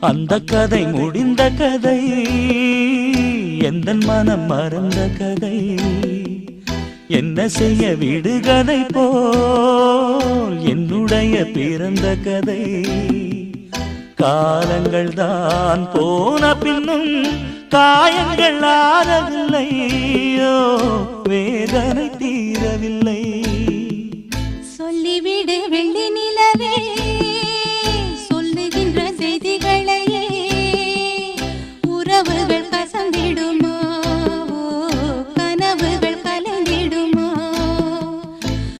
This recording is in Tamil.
அந்த கதை முடிந்த கதை எந்த மனம் மறந்த கதை? என்ன செய்ய விடுகதை போல் என்னுடைய பிறந்த கதை? காலங்கள் தான் போன பின்னும் காயங்கள் ஆறவில்லையோ வேதனை தீரவில்லை. சொல்லிவிடு வெள்ளி நிலவே.